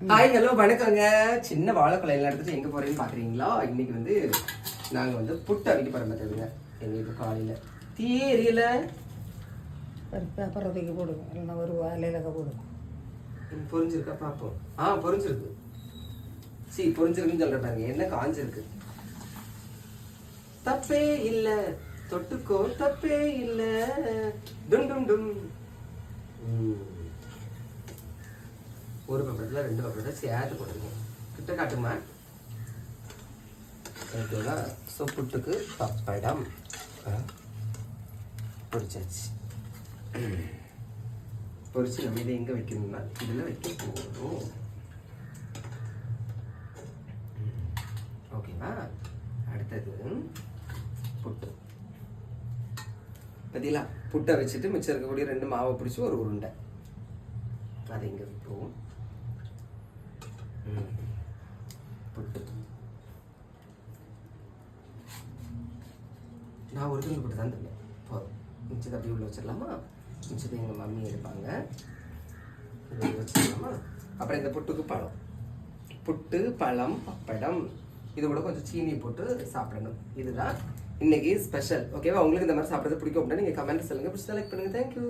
Hi hello வணக்கங்க. சின்ன வாழைக்கொலையில எடுத்துட்டு எங்க போறேன்னு பாக்குறீங்களா? இன்னைக்கு வந்து நாங்க வந்து புட்டு அவிக்க போற மாதிரிங்க எங்களுக்கு காலையில. தீரியல ஒரு பேப்பர் ஒதுக்கி போடுங்க இல்லைன்னா ஒரு வாழையில போடுங்க பொரிஞ்சிருக்கா பாப்போம். ஆ பொரிஞ்சிருக்கு. சி பொரிஞ்சிருக்குன்னு சொல்ற பாருங்க. என்ன காஞ்சிருக்கு? தப்பே இல்ல. தொட்டுக்கோ தப்பே இல்ல. டும் டும் டும். ம். ஒரு பக்கத்துல ரெண்டு பக்கத்துல சேர்த்து போட்டுருக்கேன் கிட்ட காட்டுமா ஓகேவா ஸோ புட்டுக்கு பப்படம் பொரிச்சாச்சு பொரிச்சு நம்ம இதை எங்கே வைக்கணும்னா? இதில் வைக்க போகணும் ஓகேவா? அடுத்தது புட்டு. பார்த்தீங்களா புட்டை வச்சுட்டு மிச்சம் இருக்கக்கூடிய ரெண்டு மாவை பிடிச்சி ஒரு உருண்டை. அதை இங்கே வைப்போம் ம். புட்டு நான் ஒரு துண்டு போட்டு தான் தருவேன் போதும் மிச்சத்தை அப்படி உள்ள வச்சிடலாமா? மிச்சத்தை எங்கள் மம்மி எடுப்பாங்க. வச்சிடலாமா? அப்புறம் இந்த புட்டுக்கு பழம். புட்டு பழம் பப்படம். இது கூட கொஞ்சம் சீனி போட்டு சாப்பிடணும். இதுதான் இன்னைக்கு ஸ்பெஷல் ஓகேவா உங்களுக்கு இந்த மாதிரி சாப்பிட்றது பிடிக்கும் அப்படின்னா நீங்கள் கமெண்ட் சொல்லுங்கள் பிடிச்சி செலக்ட் பண்ணுங்கள் தேங்க்யூ